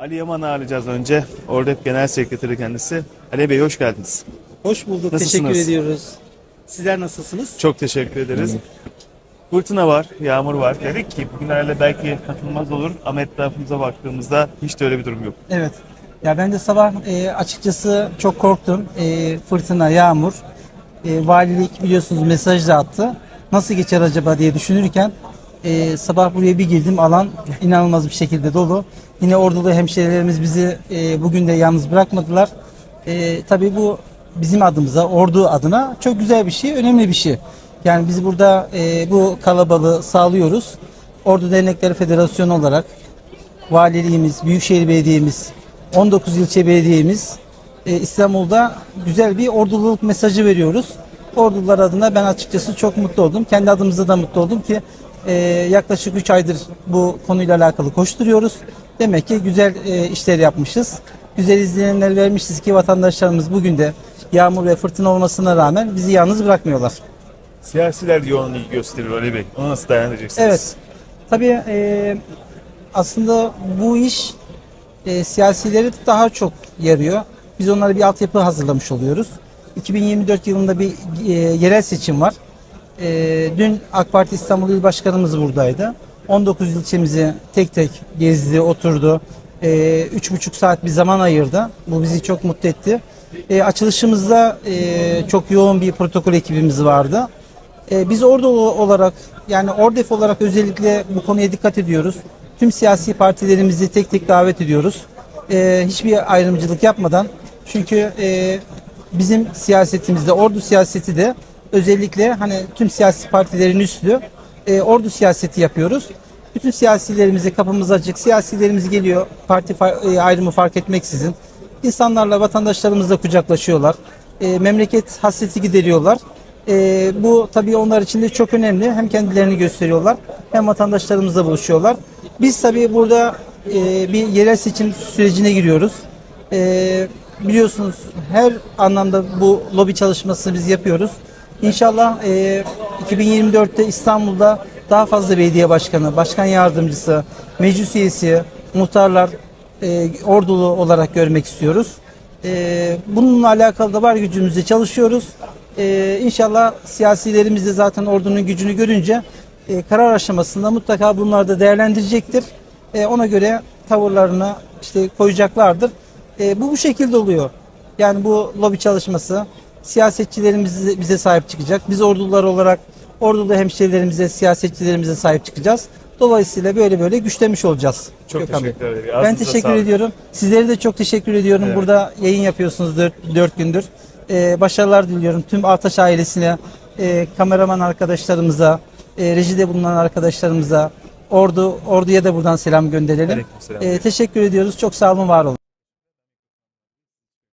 Ali Yaman ağırlayacağız önce. Ordep Genel Sekreteri kendisi. Ali Bey hoş geldiniz. Hoş bulduk. Nasılsınız? Teşekkür ediyoruz. Sizler nasılsınız? Çok teşekkür ederiz. Fırtına var, yağmur var. Dedik ki bugünlerde belki katılmaz olur ama etrafımıza baktığımızda hiç de öyle bir durum yok. Evet. Ya ben de sabah e, açıkçası çok korktum. E, fırtına, yağmur. E, valilik biliyorsunuz mesaj da attı. Nasıl geçer acaba diye düşünürken e, sabah buraya bir girdim. Alan inanılmaz bir şekilde dolu. Yine ordulu hemşehrilerimiz bizi e, bugün de yalnız bırakmadılar. E, tabii bu bizim adımıza, ordu adına çok güzel bir şey, önemli bir şey. Yani biz burada e, bu kalabalığı sağlıyoruz. Ordu Dernekleri Federasyonu olarak valiliğimiz, Büyükşehir Belediye'miz, 19 ilçe belediyemiz e, İstanbul'da güzel bir ordululuk mesajı veriyoruz. Ordular adına ben açıkçası çok mutlu oldum. Kendi adımıza da mutlu oldum ki e, yaklaşık 3 aydır bu konuyla alakalı koşturuyoruz. Demek ki güzel e, işler yapmışız. Güzel izlenimler vermişiz ki vatandaşlarımız bugün de yağmur ve fırtına olmasına rağmen bizi yalnız bırakmıyorlar. Siyasiler yoğun ilgi gösteriyor Ali Bey. Onu nasıl değerlendireceksiniz? Evet. Tabii e, aslında bu iş e, siyasileri daha çok yarıyor. Biz onlara bir altyapı hazırlamış oluyoruz. 2024 yılında bir e, yerel seçim var. E, dün AK Parti İstanbul İl Başkanımız buradaydı. 19 ilçemizi tek tek gezdi, oturdu. E, üç buçuk saat bir zaman ayırdı. Bu bizi çok mutlu etti. E, açılışımızda e, çok yoğun bir protokol ekibimiz vardı. Ee, biz orada olarak yani Ordef olarak özellikle bu konuya dikkat ediyoruz. Tüm siyasi partilerimizi tek tek davet ediyoruz. Ee, hiçbir ayrımcılık yapmadan çünkü e, bizim siyasetimizde ordu siyaseti de özellikle hani tüm siyasi partilerin üstü e, ordu siyaseti yapıyoruz. Bütün siyasilerimize kapımız açık. Siyasilerimiz geliyor parti e, ayrımı fark etmeksizin. İnsanlarla vatandaşlarımızla kucaklaşıyorlar. E, memleket hasreti gideriyorlar. Ee, bu tabii onlar için de çok önemli. Hem kendilerini gösteriyorlar hem vatandaşlarımızla buluşuyorlar. Biz tabii burada e, bir yerel seçim sürecine giriyoruz. Ee, biliyorsunuz her anlamda bu lobi çalışmasını biz yapıyoruz. İnşallah e, 2024'te İstanbul'da daha fazla belediye başkanı, başkan yardımcısı, meclis üyesi, muhtarlar e, ordulu olarak görmek istiyoruz. E, bununla alakalı da var gücümüzle çalışıyoruz. E, inşallah siyasilerimiz de zaten ordunun gücünü görünce e, karar aşamasında mutlaka bunlar da değerlendirecektir. E, ona göre tavırlarını işte koyacaklardır. E, bu bu şekilde oluyor. Yani bu lobi çalışması siyasetçilerimiz bize sahip çıkacak. Biz ordular olarak ordulu hemşehrilerimize, siyasetçilerimize sahip çıkacağız. Dolayısıyla böyle böyle güçlenmiş olacağız. Çok Gökhan teşekkür ederim. Ben Ağzınıza teşekkür sağlık. ediyorum. Sizlere de çok teşekkür ediyorum. Evet. Burada yayın yapıyorsunuz dört, dört gündür. Ee, başarılar diliyorum tüm Ataş ailesine, e, kameraman arkadaşlarımıza, e, rejide bulunan arkadaşlarımıza, ordu orduya da buradan selam gönderelim. Aleykümselam. Ee, teşekkür ediyoruz. Çok sağ olun, var olun.